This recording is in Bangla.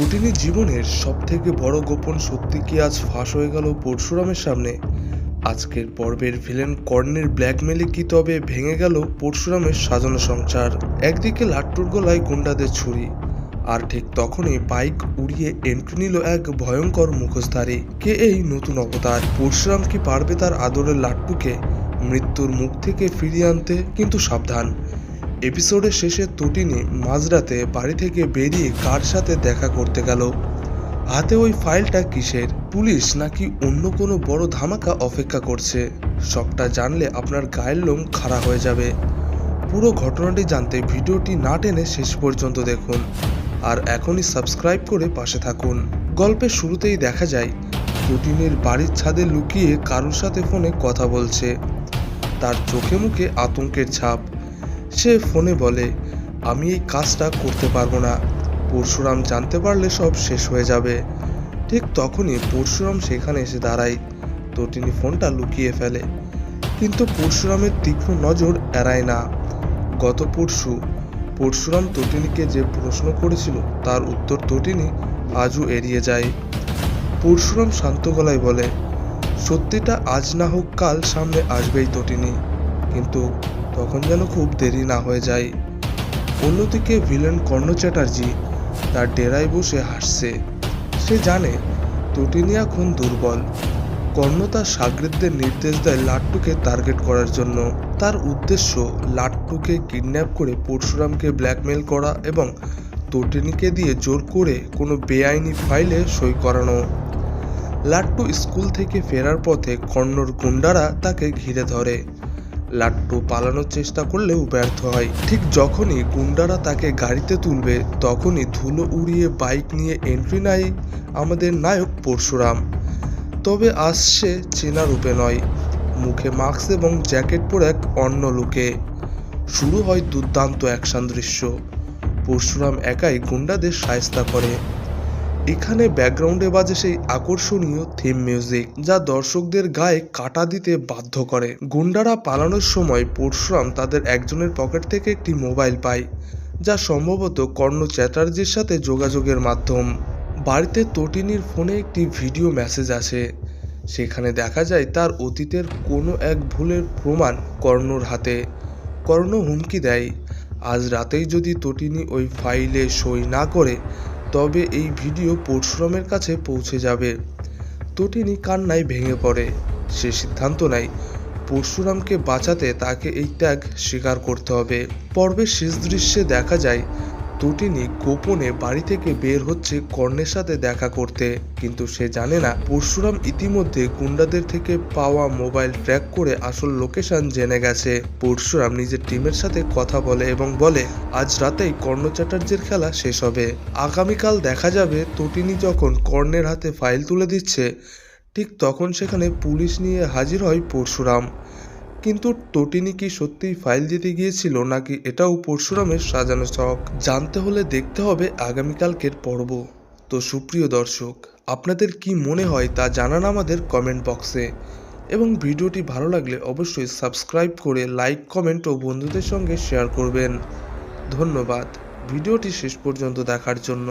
পুটিনের জীবনের সব থেকে বড় গোপন সত্যি কি আজ ফাঁস হয়ে গেল পরশুরামের সামনে? আজকের পর্বের ভিলেন কর্ণের ব্ল্যাকমেলে কি তবে ভেঙে গেল পরশুরামের সাজানো সংসার? একদিকে লাট্টুর গলায় গুন্ডাদের ছুরি, আর ঠিক তখনই বাইক উড়িয়ে এন্ট্রি নিল এক ভয়ঙ্কর মুখোশধারী। কে এই নতুন অবতার? পরশুরাম কি পারবে তার আদরের লাট্টুকে মৃত্যুর মুখ থেকে ফিরিয়ে আনতে? কিন্তু সাবধান এপিসোডের শেষে তটিনী মাঝরাতে বাড়ি থেকে বেরিয়ে কার সাথে দেখা করতে গেল? হাতে ওই ফাইলটা কিসের? পুলিশ নাকি অন্য কোনো বড় ধামাকা অপেক্ষা করছে? সবটা জানলে আপনার গায়ের লোম খাড়া হয়ে যাবে। পুরো ঘটনাটি জানতে ভিডিওটি না টেনে শেষ পর্যন্ত দেখুন আর এখনই সাবস্ক্রাইব করে পাশে থাকুন। গল্পের শুরুতেই দেখা যায় তটিনীর বাড়ির ছাদে লুকিয়ে কারোর সাথে ফোনে কথা বলছে। তার চোখে মুখে আতঙ্কের ছাপ। সে ফোনে বলে, আমি এই কাজটা করতে পারব না। পরশুরাম জানতে পারলে সব শেষ হয়ে যাবে। ঠিক তখনই পরশুরাম সেখানে এসে দাঁড়ায়। তটিনী ফোনটা লুকিয়ে ফেলে। কিন্তু পরশুরামের তীক্ষ্ণ নজর এড়ায় না। গত পরশু, পরশুরাম তটিনীকে যে প্রশ্ন করেছিল, তার উত্তর তটিনী আজও এড়িয়ে যায়। পরশুরাম শান্ত গলায় বলে, সত্যিটা আজ না হোক কাল সামনে আসবেই তটিনী। কিন্তু তখন যেন খুব দেরি না হয়ে যায়। অন্যদিকে ভিলেন কর্ণ চ্যাটার্জি তার ডেরায় বসে হাসছে। সে জানে তটিনী এখন দুর্বল। কর্ণ তার সাগরেদদের নির্দেশ দেয় লাট্টুকে টার্গেট করার জন্য। তার উদ্দেশ্য লাট্টুকে কিডন্যাপ করে পরশুরামকে ব্ল্যাকমেল করা এবং তটিনীকে দিয়ে জোর করে কোনো বেআইনি ফাইলে সই করানো। লাট্টু স্কুল থেকে ফেরার পথে কর্ণর গুন্ডারা তাকে ঘিরে ধরে। লাট্টু পালানোর চেষ্টা করলেও ব্যর্থ হয়। ঠিক যখনই গুন্ডারা তাকে গাড়িতে তুলবে, তখনই ধুলো উড়িয়ে বাইক নিয়ে এন্ট্রি নেয় আমাদের নায়ক পরশুরাম। তবে আসছে চেনা রূপে নয়। মুখে মাস্ক এবং জ্যাকেট পরে এক অন্য লোকে। শুরু হয় দুর্দান্ত অ্যাকশন দৃশ্য। পরশুরাম একাই গুন্ডাদের সায়স্তা করে। এখানে ব্যাকগ্রাউন্ডে বাজে সেই আকর্ষণীয় থিম মিউজিক যা দর্শকদের গায়ে কাটা দিতে বাধ্য করে। গুন্ডারা পালানোর সময় পরশুরাম তাদের একজনের পকেট থেকে একটি মোবাইল পায়, যা সম্ভবত কর্ণ চ্যাটার্জির সাথে যোগাযোগের মাধ্যম। বাড়িতে তটিনীর ফোনে একটি ভিডিও মেসেজ আছে সেখানে দেখা যায় তার অতীতের কোনো এক ভুলের প্রমাণ কর্ণর হাতে। কর্ণ হুমকি দেয়, আজ রাতেই যদি তটিনী ওই ফাইলে সই না করে তবে এই ভিডিও পরশুরামের কাছে পৌঁছে যাবে। তটিনী কান্নায় ভেঙে পড়ে। সে সিদ্ধান্ত নেয়, পরশুরামকে বাঁচাতে তাকে এই ত্যাগ স্বীকার করতে হবে। পর্বের শেষ দৃশ্যে দেখা যায় তটিনী গোপনে বাড়ি থেকে বের হচ্ছে কর্ণের সাথে দেখা করতে। কিন্তু সে জানে না, পরশুরাম ইতিমধ্যে গুন্ডাদের থেকে পাওয়া মোবাইল ট্র্যাক করে আসল লোকেশন জেনে গেছে। পরশুরাম নিজের টিমের সাথে কথা বলে এবং বলে, আজ রাতেই কর্ণ চ্যাটার্জির খেলা শেষ হবে। আগামীকাল দেখা যাবে তটিনী যখন কর্ণের হাতে ফাইল তুলে দিচ্ছে, ঠিক তখন সেখানে পুলিশ নিয়ে হাজির হয় পরশুরাম। কিন্তু তটিনী কি সত্যিই ফাইল দিতে গিয়েছিল নাকি এটাও পরশুরামের সাজানো শখ জানতে হলে দেখতে হবে আগামীকালকের পর্ব। তো সুপ্রিয় দর্শক, আপনাদের কি মনে হয় তা জানান আমাদের কমেন্ট বক্সে এবং ভিডিওটি ভালো লাগলে অবশ্যই সাবস্ক্রাইব করে লাইক কমেন্ট ও বন্ধুদের সঙ্গে শেয়ার করবেন। ধন্যবাদ। ভিডিওটি শেষ পর্যন্ত দেখার জন্য।